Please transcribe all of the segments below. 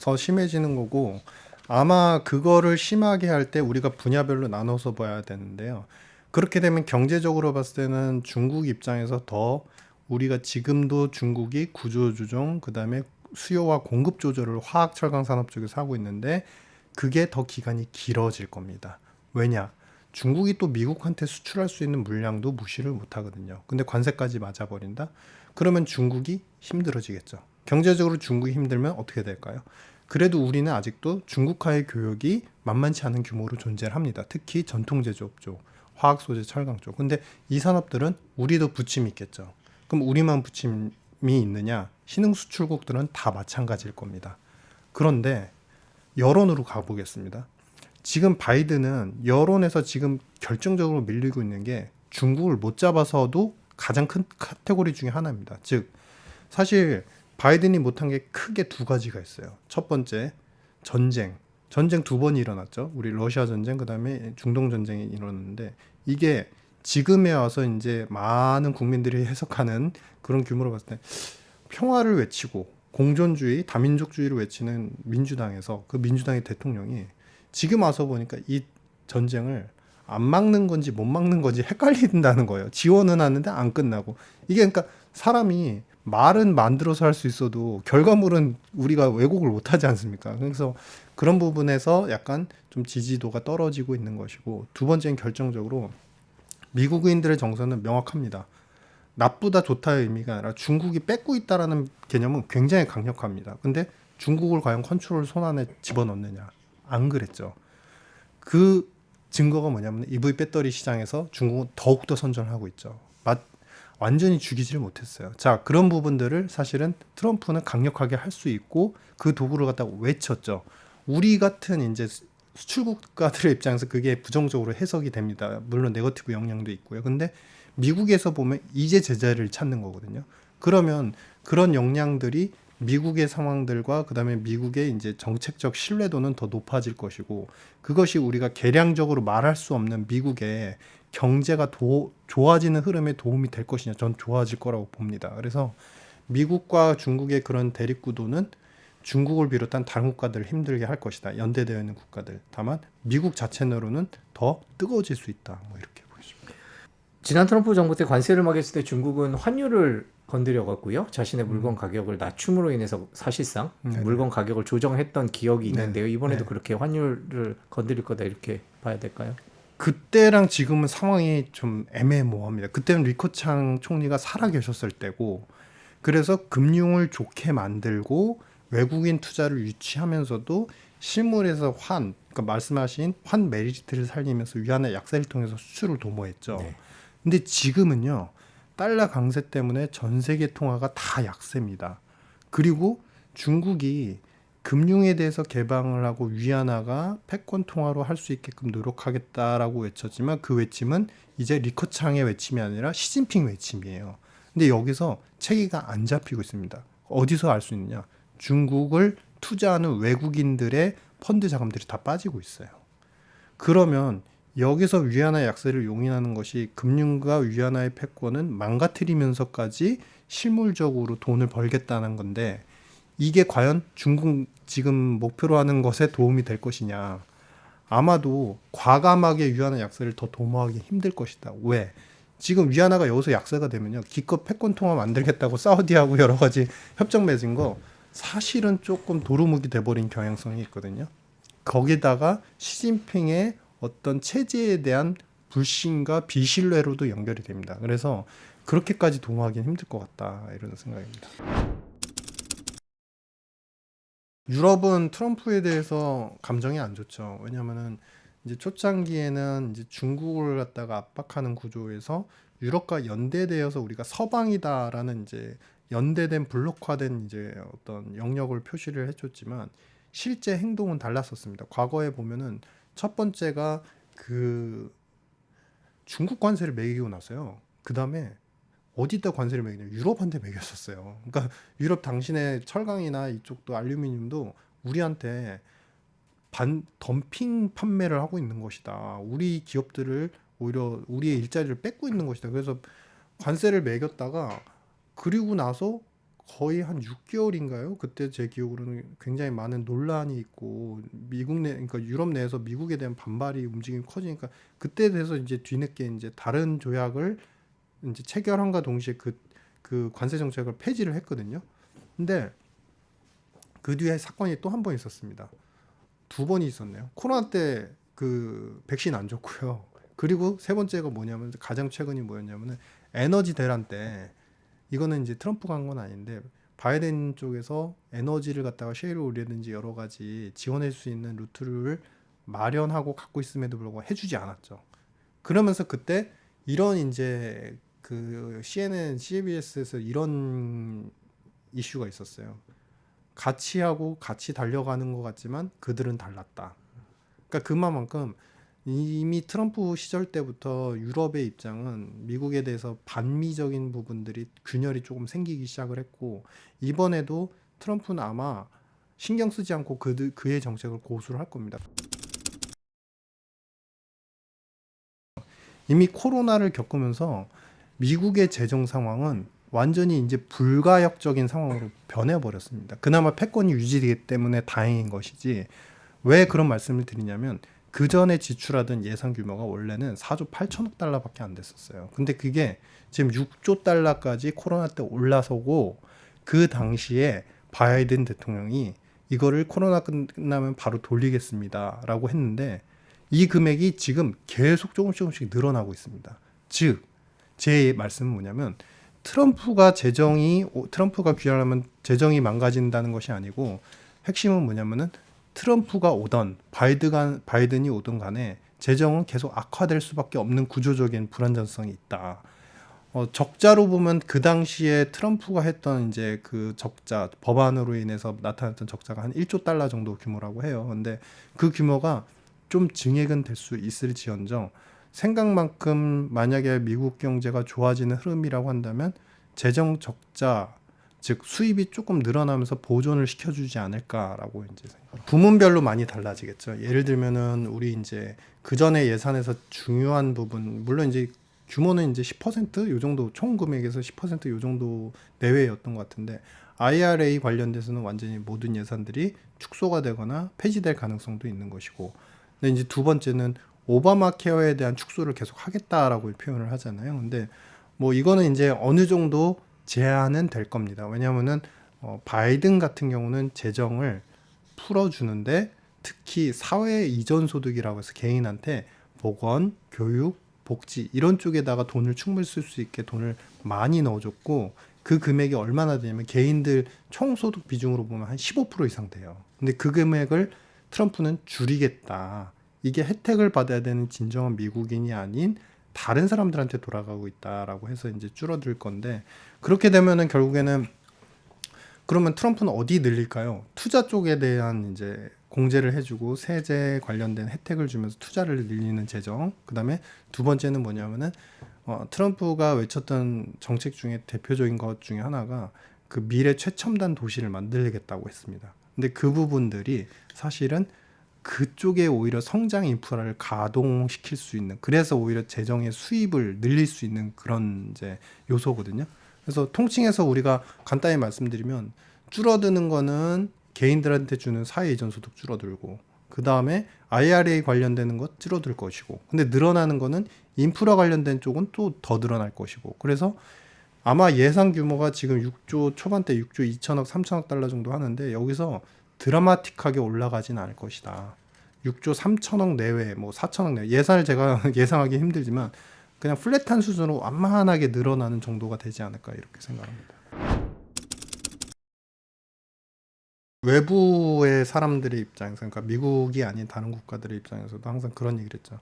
더 심해지는 거고 아마 그거를 심하게 할 때 우리가 분야별로 나눠서 봐야 되는데요. 그렇게 되면 경제적으로 봤을 때는 중국 입장에서 더 우리가 지금도 중국이 구조조정 그다음에 수요와 공급 조절을 화학 철강 산업 쪽에서 하고 있는데 그게 더 기간이 길어질 겁니다. 왜냐? 중국이 또 미국한테 수출할 수 있는 물량도 무시를 못 하거든요. 근데 관세까지 맞아 버린다? 그러면 중국이 힘들어지겠죠. 경제적으로 중국이 힘들면 어떻게 될까요? 그래도 우리는 아직도 중국과의 교역이 만만치 않은 규모로 존재를 합니다. 특히 전통 제조업 쪽, 화학 소재, 철강 쪽. 근데 이 산업들은 우리도 부침이 있겠죠. 그럼 우리만 부침이 있느냐? 신흥 수출국들은 다 마찬가지일 겁니다. 그런데 여론으로 가보겠습니다. 지금 바이든은 여론에서 지금 결정적으로 밀리고 있는 게 중국을 못 잡아서도 가장 큰 카테고리 중에 하나입니다. 즉 사실 바이든이 못한 게 크게 두 가지가 있어요. 첫 번째 전쟁. 전쟁 두 번이 일어났죠. 우리 러시아 전쟁 그다음에 중동 전쟁이 일어났는데 이게 지금에 와서 이제 많은 국민들이 해석하는 그런 규모로 봤을 때 평화를 외치고 공존주의, 다민족주의를 외치는 민주당에서 그 민주당의 대통령이 지금 와서 보니까 이 전쟁을 안 막는 건지 못 막는 건지 헷갈린다는 거예요. 지원은 하는데 안 끝나고 이게 그러니까 사람이 말은 만들어서 할 수 있어도 결과물은 우리가 왜곡을 못 하지 않습니까? 그래서 그런 부분에서 약간 좀 지지도가 떨어지고 있는 것이고 두 번째는 결정적으로 미국인들의 정서는 명확합니다. 나쁘다 좋다의 의미가 아니라 중국이 뺏고 있다라는 개념은 굉장히 강력합니다. 근데 중국을 과연 컨트롤 손 안에 집어넣느냐? 안 그랬죠. 그 증거가 뭐냐면 EV 배터리 시장에서 중국은 더욱더 선전하고 있죠. 맞, 완전히 죽이지를 못했어요. 자, 그런 부분들을 사실은 트럼프는 강력하게 할 수 있고 그 도구를 갖다가 외쳤죠. 우리 같은 이제 수출 국가들의 입장에서 그게 부정적으로 해석이 됩니다. 물론 네거티브 영향도 있고요. 근데 미국에서 보면 이제 제자리를 찾는 거거든요. 그러면 그런 역량들이 미국의 상황들과 그다음에 미국의 이제 정책적 신뢰도는 더 높아질 것이고 그것이 우리가 계량적으로 말할 수 없는 미국의 경제가 도, 좋아지는 흐름에 도움이 될 것이냐 전 좋아질 거라고 봅니다. 그래서 미국과 중국의 그런 대립 구도는 중국을 비롯한 다른 국가들을 힘들게 할 것이다. 연대되어 있는 국가들. 다만 미국 자체로는 더 뜨거워질 수 있다. 뭐 이렇게 보입니다. 지난 트럼프 정부 때 관세를 막였을 때 중국은 환율을 건드려 갖고요. 자신의 물건 가격을 낮춤으로 인해서 사실상 음. 네네. 물건 가격을 조정했던 기억이 있는데요. 이번에도 네. 그렇게 환율을 건드릴 거다 이렇게 봐야 될까요? 그때랑 지금은 상황이 좀 애매모호합니다. 그때는 리커창 총리가 살아 계셨을 때고 그래서 금융을 좋게 만들고 외국인 투자를 유치하면서도 실물에서 환, 그러니까 말씀하신 환 메리트를 살리면서 위안화 약세를 통해서 수출을 도모했죠. 네. 근데 지금은요 달러 강세 때문에 전 세계 통화가 다 약세입니다. 그리고 중국이 금융에 대해서 개방을 하고 위안화가 패권 통화로 할 수 있게끔 노력하겠다라고 외쳤지만 그 외침은 이제 리커창의 외침이 아니라 시진핑 외침이에요. 근데 여기서 체계가 안 잡히고 있습니다. 어디서 알 수 있느냐? 중국을 투자하는 외국인들의 펀드 자금들이 다 빠지고 있어요. 그러면 여기서 위안화 약세를 용인하는 것이 금융과 위안화의 패권은 망가뜨리면서까지 실물적으로 돈을 벌겠다는 건데 이게 과연 중국 지금 목표로 하는 것에 도움이 될 것이냐? 아마도 과감하게 위안화 약세를 더 도모하기 힘들 것이다. 왜? 지금 위안화가 여기서 약세가 되면요. 기껏 패권 통화 만들겠다고 사우디하고 여러 가지 협정 맺은 거 사실은 조금 도루묵이 돼버린 경향성이 있거든요. 거기다가 시진핑의 어떤 체제에 대한 불신과 비신뢰로도 연결이 됩니다. 그래서 그렇게까지 도모하기는 힘들 것 같다 이런 생각입니다. 유럽은 트럼프에 대해서 감정이 안 좋죠. 왜냐하면은 이제 초창기에는 이제 중국을 갖다가 압박하는 구조에서 유럽과 연대되어서 우리가 서방이다라는 이제 연대된 블록화된 이제 어떤 영역을 표시를 해줬지만 실제 행동은 달랐었습니다. 과거에 보면은 첫 번째가 그 중국 관세를 매기고 나서요. 그 다음에 어디다 관세를 매기냐 유럽한테 매겼었어요. 그러니까 유럽 당신의 철강이나 이쪽도 알루미늄도 우리한테 반 덤핑 판매를 하고 있는 것이다. 우리 기업들을 오히려 우리의 일자리를 뺏고 있는 것이다. 그래서 관세를 매겼다가 그리고 나서 거의 한 6개월인가요? 그때 제 기억으로는 굉장히 많은 논란이 있고 미국 내 그러니까 유럽 내에서 미국에 대한 반발이 움직임이 커지니까 그때 돼서 이제 뒤늦게 이제 다른 조약을 이제 체결함과 동시에 그, 그 관세 정책을 폐지를 했거든요. 근데 그 뒤에 사건이 또 한 번 있었습니다. 두 번이 있었네요. 코로나 때 그 백신 안 줬고요. 그리고 세 번째가 뭐냐면 가장 최근이 뭐였냐면은 에너지 대란 때 이거는 이제 트럼프가 한 건 아닌데 바이든 쪽에서 에너지를 갖다가 쉐일 올리든지 여러 가지 지원할 수 있는 루트를 마련하고 갖고 있음에도 불구하고 해주지 않았죠. 그러면서 그때 이런 이제 그 CNN, CBS에서 이런 이슈가 있었어요. 같이 하고 같이 달려가는 것 같지만 그들은 달랐다. 그러니까 그만큼 이미 트럼프 시절 때부터 유럽의 입장은 미국에 대해서 반미적인 부분들이 균열이 조금 생기기 시작을 했고 이번에도 트럼프는 아마 신경 쓰지 않고 그 그의 정책을 고수를 할 겁니다. 이미 코로나를 겪으면서 미국의 재정 상황은 완전히 이제 불가역적인 상황으로 변해버렸습니다. 그나마 패권이 유지되기 때문에 다행인 것이지 왜 그런 말씀을 드리냐면 그 전에 지출하던 예산 규모가 원래는 4조 8천억 달러밖에 안 됐었어요. 근데 그게 지금 6조 달러까지 코로나 때 올라서고 그 당시에 바이든 대통령이 이거를 코로나 끝나면 바로 돌리겠습니다라고 했는데 이 금액이 지금 계속 조금씩 조금씩 늘어나고 있습니다. 즉, 제 말씀은 뭐냐면 트럼프가 재정이 트럼프가 귀환하면 재정이 망가진다는 것이 아니고 핵심은 뭐냐면은 트럼프가 오던 바이드가 바이든이 오든 간에 재정은 계속 악화될 수밖에 없는 구조적인 불안정성이 있다. 어, 적자로 보면 그 당시에 트럼프가 했던 이제 그 적자 법안으로 인해서 나타났던 적자가 한 1조 달러 정도 규모라고 해요. 근데 그 규모가 좀 증액은 될 수 있을지언정 생각만큼 만약에 미국 경제가 좋아지는 흐름이라고 한다면 재정 적자 즉 수입이 조금 늘어나면서 보존을 시켜주지 않을까라고 이제 생각. 부문별로 많이 달라지겠죠. 예를 들면은 우리 이제 그 전에 예산에서 중요한 부분 물론 이제 규모는 이제 10%요 정도 총 금액에서 10%요 정도 내외였던 것 같은데 IRA 관련돼서는 완전히 모든 예산들이 축소가 되거나 폐지될 가능성도 있는 것이고 근데 이제 두 번째는 오바마 케어에 대한 축소를 계속 하겠다라고 표현을 하잖아요. 근데 뭐 이거는 이제 어느 정도 제한은 될 겁니다. 왜냐하면은 어, 바이든 같은 경우는 재정을 풀어주는데 특히 사회 이전 소득이라고 해서 개인한테 보건, 교육, 복지 이런 쪽에다가 돈을 충분히 쓸 수 있게 돈을 많이 넣어줬고 그 금액이 얼마나 되냐면 개인들 총 소득 비중으로 보면 한 15% 이상 돼요. 근데 그 금액을 트럼프는 줄이겠다. 이게 혜택을 받아야 되는 진정한 미국인이 아닌 다른 사람들한테 돌아가고 있다라고 해서 이제 줄어들 건데 그렇게 되면은 결국에는 그러면 트럼프는 어디 늘릴까요? 투자 쪽에 대한 이제 공제를 해주고 세제 관련된 혜택을 주면서 투자를 늘리는 재정. 그 다음에 두 번째는 뭐냐면은 어, 트럼프가 외쳤던 정책 중에 대표적인 것 중에 하나가 그 미래 최첨단 도시를 만들겠다고 했습니다. 근데 그 부분들이 사실은 그쪽에 오히려 성장 인프라를 가동시킬 수 있는 그래서 오히려 재정의 수입을 늘릴 수 있는 그런 이제 요소거든요. 그래서 통칭해서 우리가 간단히 말씀드리면 줄어드는 거는 개인들한테 주는 사회 이전 소득 줄어들고 그 다음에 IRA 관련되는 것 줄어들 것이고 근데 늘어나는 거는 인프라 관련된 쪽은 또 더 늘어날 것이고 그래서 아마 예상 규모가 지금 6조 초반대 6조 2천억 3천억 달러 정도 하는데 여기서 드라마틱하게 올라가진 않을 것이다. 6조 3천억 내외, 뭐 4천억 내외 예산을 제가 예상하기 힘들지만 그냥 플랫한 수준으로 완만하게 늘어나는 정도가 되지 않을까 이렇게 생각합니다. 외부의 사람들의 입장에서 그러니까 미국이 아닌 다른 국가들의 입장에서도 항상 그런 얘기를 했죠.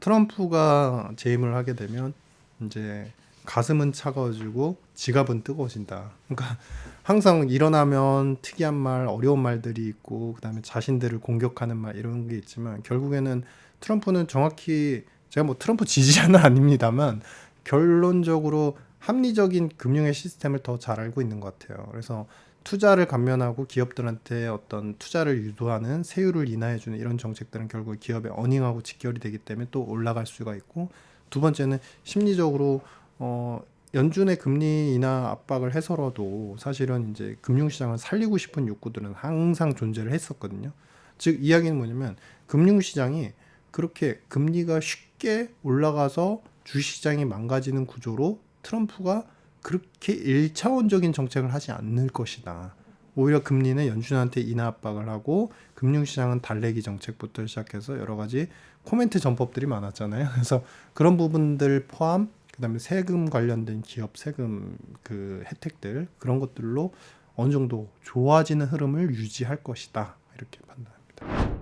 트럼프가 재임을 하게 되면 이제 가슴은 차가워지고 지갑은 뜨거워진다. 그러니까 항상 일어나면 특이한 말, 어려운 말들이 있고 그다음에 자신들을 공격하는 말 이런 게 있지만 결국에는 트럼프는 정확히 제가 뭐 트럼프 지지자는 아닙니다만 결론적으로 합리적인 금융의 시스템을 더 잘 알고 있는 것 같아요. 그래서 투자를 감면하고 기업들한테 어떤 투자를 유도하는 세율을 인하해주는 이런 정책들은 결국 기업의 어닝하고 직결이 되기 때문에 또 올라갈 수가 있고 두 번째는 심리적으로 어 연준의 금리 인하 압박을 해서라도 사실은 이제 금융시장을 살리고 싶은 욕구들은 항상 존재를 했었거든요. 즉 이야기는 뭐냐면 금융시장이 그렇게 금리가 쉽게 올라가서 주시장이 망가지는 구조로 트럼프가 그렇게 일차원적인 정책을 하지 않을 것이다. 오히려 금리는 연준한테 인하 압박을 하고 금융시장은 달래기 정책부터 시작해서 여러 가지 코멘트 전법들이 많았잖아요. 그래서 그런 부분들 포함 그다음에 세금 관련된 기업 세금 그 혜택들 그런 것들로 어느 정도 좋아지는 흐름을 유지할 것이다 이렇게 판단합니다.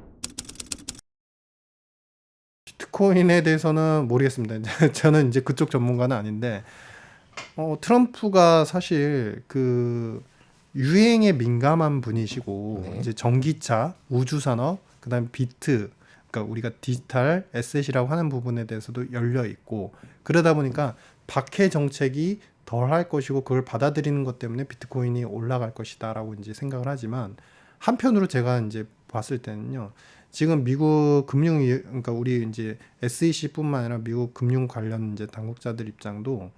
비트코인에 대해서는 모르겠습니다. 저는 이제 그쪽 전문가는 아닌데 어, 트럼프가 사실 그 유행에 민감한 분이시고 네. 이제 전기차, 우주 산업, 그다음에 비트 그러니까 우리가 디지털 에셋이라고 하는 부분에 대해서도 열려 있고 그러다 보니까 박해 정책이 덜 할 것이고 그걸 받아들이는 것 때문에 비트코인이 올라갈 것이다라고 이제 생각을 하지만 한편으로 제가 이제 봤을 때는요. 지금 미국 금융 그러니까 우리 이제 SEC뿐만 아니라 미국 금융 관련 이제 당국자들 입장도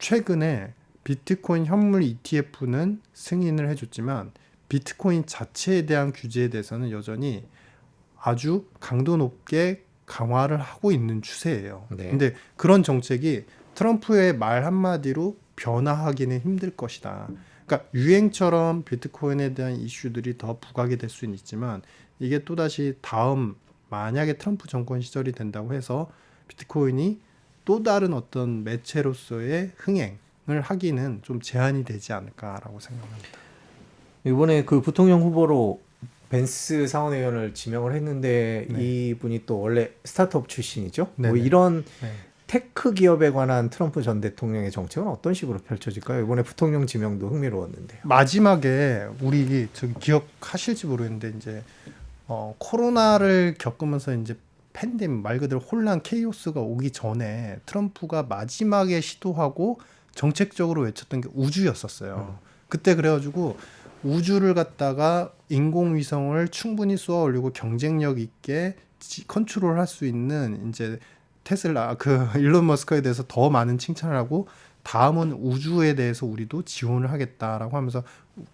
최근에 비트코인 현물 ETF는 승인을 해줬지만 비트코인 자체에 대한 규제에 대해서는 여전히 아주 강도 높게 강화를 하고 있는 추세예요. 네. 근데 그런 정책이 트럼프의 말 한마디로 변화하기는 힘들 것이다. 그러니까 유행처럼 비트코인에 대한 이슈들이 더 부각이 될 수는 있지만 이게 또다시 다음 만약에 트럼프 정권 시절이 된다고 해서 비트코인이 또 다른 어떤 매체로서의 흥행을 하기는 좀 제한이 되지 않을까라고 생각합니다. 이번에 그 부통령 후보로 벤스 상원 의원을 지명을 했는데 네. 이분이 또 원래 스타트업 출신이죠. 뭐 네네. 이런 네. 테크 기업에 관한 트럼프 전 대통령의 정책은 어떤 식으로 펼쳐질까요? 이번에 부통령 지명도 흥미로웠는데요. 마지막에 우리 저기 기억하실지 모르겠는데 이제 어, 코로나를 겪으면서 이제 팬데믹 말 그대로 혼란 케이오스가 오기 전에 트럼프가 마지막에 시도하고 정책적으로 외쳤던 게 우주였었어요. 그때 그래가지고 우주를 갖다가 인공위성을 충분히 쏘아 올리고 경쟁력 있게 지- 컨트롤 할 수 있는 이제 테슬라 그 일론 머스크에 대해서 더 많은 칭찬을 하고 다음은 우주에 대해서 우리도 지원을 하겠다라고 하면서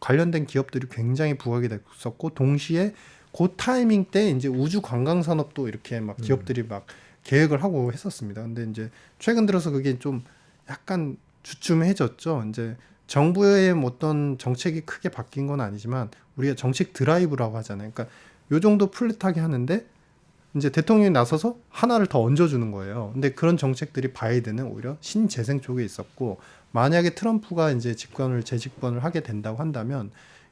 관련된 기업들이 굉장히 부각이 됐었고 동시에 그 타이밍 때 이제 우주 관광 산업도 이렇게 막 기업들이 막 계획을 하고 했었습니다. 근데 이제 최근 들어서 그게 좀 약간 주춤해졌죠. 이제 정부의 뭐 어떤 정책이 크게 바뀐 건 아니지만 우리가 정책 드라이브라고 하잖아요. 그러니까 요 정도 플랫하게 하는데 이제 대통령이 나서서 하나를 더 얹어주는 거예요. 근데 그런 정책들이 바이든은 오히려 신재생 쪽에 있었고 만약에 트럼프가 이제 집권을 재집권을 하게 된다고 한다면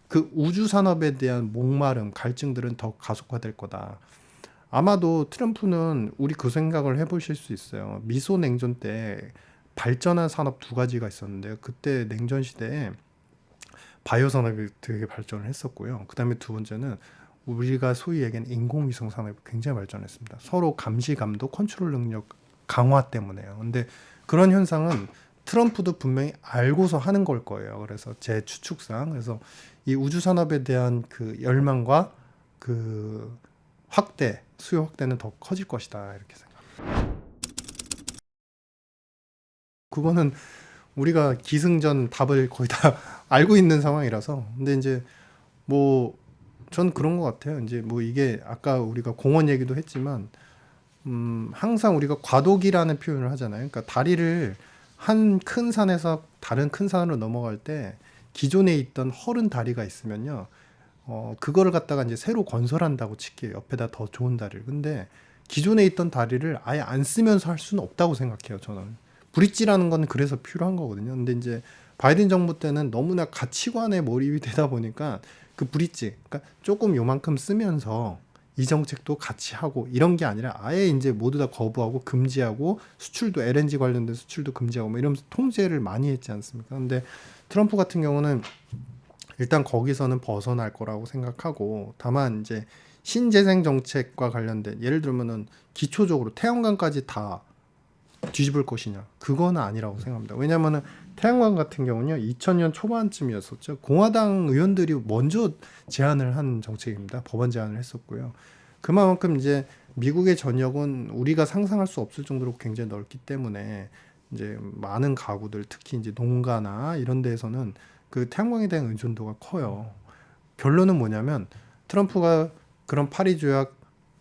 그 우주 산업에 대한 목마름, 갈증들은 더 가속화될 거다. 아마도 트럼프는 우리 그 생각을 해보실 수 있어요. 미소 냉전 때 발전한 산업 두 가지가 있었는데요. 그때 냉전 시대에 바이오 산업이 되게 발전을 했었고요. 그다음에 두 번째는 우리가 소위 얘기하는 인공위성 산업이 굉장히 발전했습니다. 서로 감시 감독 컨트롤 능력 강화 때문에요. 근데 그런 현상은 트럼프도 분명히 알고서 하는 걸 거예요. 그래서 제 추측상 그래서 이 우주 산업에 대한 그 열망과 그 확대 수요 확대는 더 커질 것이다 이렇게 생각합니다. 그거는 우리가 기승전 답을 거의 다 알고 있는 상황이라서 근데 이제 뭐 전 그런 것 같아요. 이제 뭐 이게 아까 우리가 공원 얘기도 했지만 음 항상 우리가 과도기라는 표현을 하잖아요. 그러니까 다리를 한 큰 산에서 다른 큰 산으로 넘어갈 때 기존에 있던 허른 다리가 있으면요. 어 그거를 갖다가 이제 새로 건설한다고 칠게요. 옆에다 더 좋은 다리를. 근데 기존에 있던 다리를 아예 안 쓰면서 할 수는 없다고 생각해요. 저는. 브릿지라는 건 그래서 필요한 거거든요. 근데 이제 바이든 정부 때는 너무나 가치관에 몰입이 되다 보니까 그 브릿지, 그러니까 조금 요만큼 쓰면서 이 정책도 같이 하고 이런 게 아니라 아예 이제 모두 다 거부하고 금지하고 수출도 LNG 관련된 수출도 금지하고 뭐 이러면서 통제를 많이 했지 않습니까? 근데 트럼프 같은 경우는 일단 거기서는 벗어날 거라고 생각하고 다만 이제 신재생 정책과 관련된 예를 들면은 기초적으로 태양광까지 다 뒤집을 것이냐 그거는 아니라고 생각합니다. 왜냐하면은 태양광 같은 경우는요 2000년 초반쯤이었었죠. 공화당 의원들이 먼저 제안을 한 정책입니다. 법안 제안을 했었고요. 그만큼 이제 미국의 전역은 우리가 상상할 수 없을 정도로 굉장히 넓기 때문에 이제 많은 가구들 특히 이제 농가나 이런 데에서는 그 태양광에 대한 의존도가 커요. 결론은 뭐냐면 트럼프가 그런 파리 조약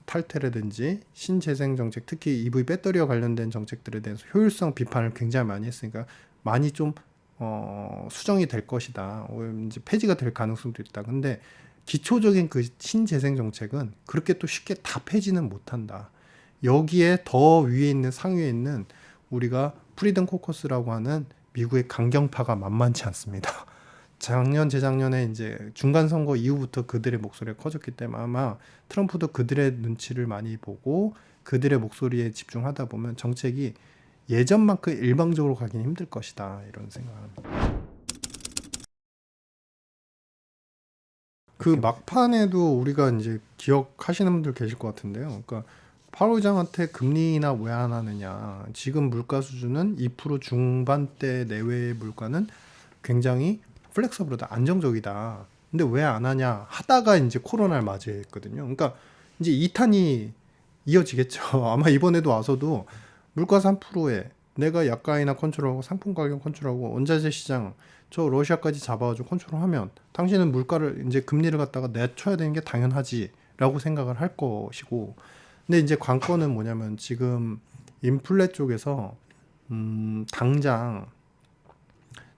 탈퇴라든지 신재생 정책 특히 EV 배터리와 관련된 정책들에 대해서 효율성 비판을 굉장히 많이 했으니까 많이 좀 어, 수정이 될 것이다. 이제 폐지가 될 가능성도 있다. 근데 기초적인 그 신재생 정책은 그렇게 또 쉽게 다 폐지는 못한다. 여기에 더 위에 있는 상위에 있는 우리가 프리덤 코커스라고 하는 미국의 강경파가 만만치 않습니다. 작년 재작년에 이제 중간 선거 이후부터 그들의 목소리가 커졌기 때문에 아마 트럼프도 그들의 눈치를 많이 보고 그들의 목소리에 집중하다 보면 정책이 예전만큼 일방적으로 가기는 힘들 것이다 이런 생각합니다. 그 막판에도 우리가 이제 기억하시는 분들 계실 것 같은데요. 그러니까 파월 의장한테 금리 인하 왜안 하느냐. 지금 물가 수준은 2% 중반대 내외의 물가는 굉장히 플렉서블하다, 안정적이다. 근데 왜 안 하냐 하다가 이제 코로나를 맞이했거든요. 그러니까 이제 2탄이 이어지겠죠. 아마 이번에도 와서도 물가 3%에 내가 약가이나 컨트롤하고 상품 가격 컨트롤하고 원자재 시장 저 러시아까지 잡아가지고 컨트롤하면 당신은 물가를 이제 금리를 갖다가 내쳐야 되는 게 당연하지라고 생각을 할 것이고 근데 이제 관건은 뭐냐면 지금 인플레 쪽에서 음 당장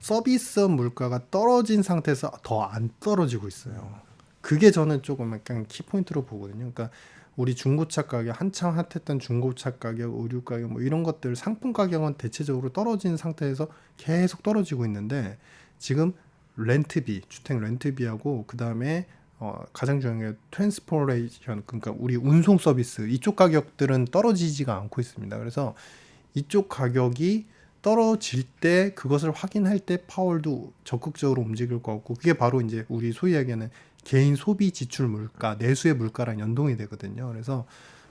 서비스 물가가 떨어진 상태에서 더 안 떨어지고 있어요. 그게 저는 조금 약간 키포인트로 보거든요. 그러니까 우리 중고차 가격 한창 핫했던 중고차 가격, 의류 가격 뭐 이런 것들 상품 가격은 대체적으로 떨어진 상태에서 계속 떨어지고 있는데 지금 렌트비, 주택 렌트비하고 그 다음에 어, 가장 중요한 게 트랜스포레이션 그러니까 우리 운송 서비스 이쪽 가격들은 떨어지지가 않고 있습니다. 그래서 이쪽 가격이 떨어질 때 그것을 확인할 때 파월도 적극적으로 움직일 것 같고 그게 바로 이제 우리 소위 얘기하는 개인 소비 지출 물가, 내수의 물가랑 연동이 되거든요. 그래서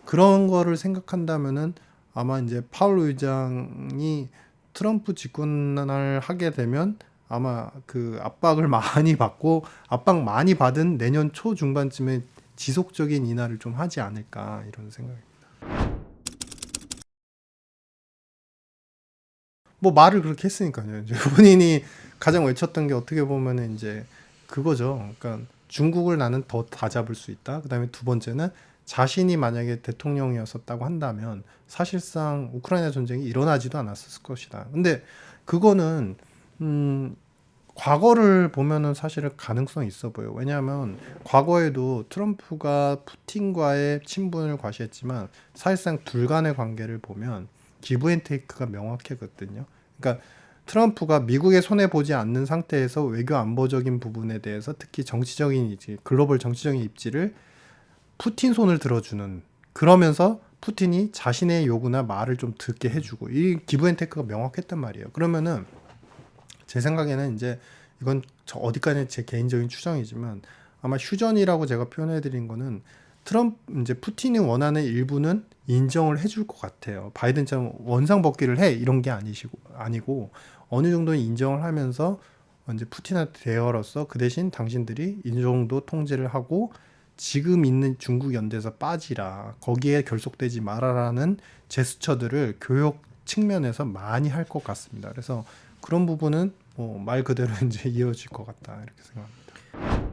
그런 거를 생각한다면은 아마 이제 파월 의장이 트럼프 집권을 하게 되면 아마 그 압박을 많이 받고 압박 많이 받은 내년 초 중반쯤에 지속적인 인하를 좀 하지 않을까 이런 생각이. 뭐 말을 그렇게 했으니까요. 이제 본인이 가장 외쳤던 게 어떻게 보면은 이제 그거죠. 그러니까 중국을 나는 더 다 잡을 수 있다. 그다음에 두 번째는 자신이 만약에 대통령이었었다고 한다면 사실상 우크라이나 전쟁이 일어나지도 않았을 것이다. 근데 그거는 음 과거를 보면은 사실은 가능성이 있어 보여. 요 왜냐하면 과거에도 트럼프가 푸틴과의 친분을 과시했지만 사실상 둘 간의 관계를 보면 기브앤테이크가 명확했거든요. 그러니까 트럼프가 미국의 손해 보지 않는 상태에서 외교 안보적인 부분에 대해서 특히 정치적인 이제 글로벌 정치적인 입지를 푸틴 손을 들어주는 그러면서 푸틴이 자신의 요구나 말을 좀 듣게 해주고 이 기브앤테이크가 명확했단 말이에요. 그러면은 제 생각에는 이제 이건 저 어디까지 제 개인적인 추정이지만 아마 휴전이라고 제가 표현해드린 거는 트럼프 이제 푸틴이 원하는 일부는 인정을 해줄 것 같아요. 바이든처럼 원상 복귀를 해 이런 게 아니시고 아니고 어느 정도는 인정을 하면서 이제 푸틴한테 대화로서 그 대신 당신들이 이 정도 통제를 하고 지금 있는 중국 연대에서 빠지라 거기에 결속되지 말아라는 제스처들을 교육 측면에서 많이 할 것 같습니다. 그래서 그런 부분은 뭐 말 그대로 이제 이어질 것 같다 이렇게 생각합니다.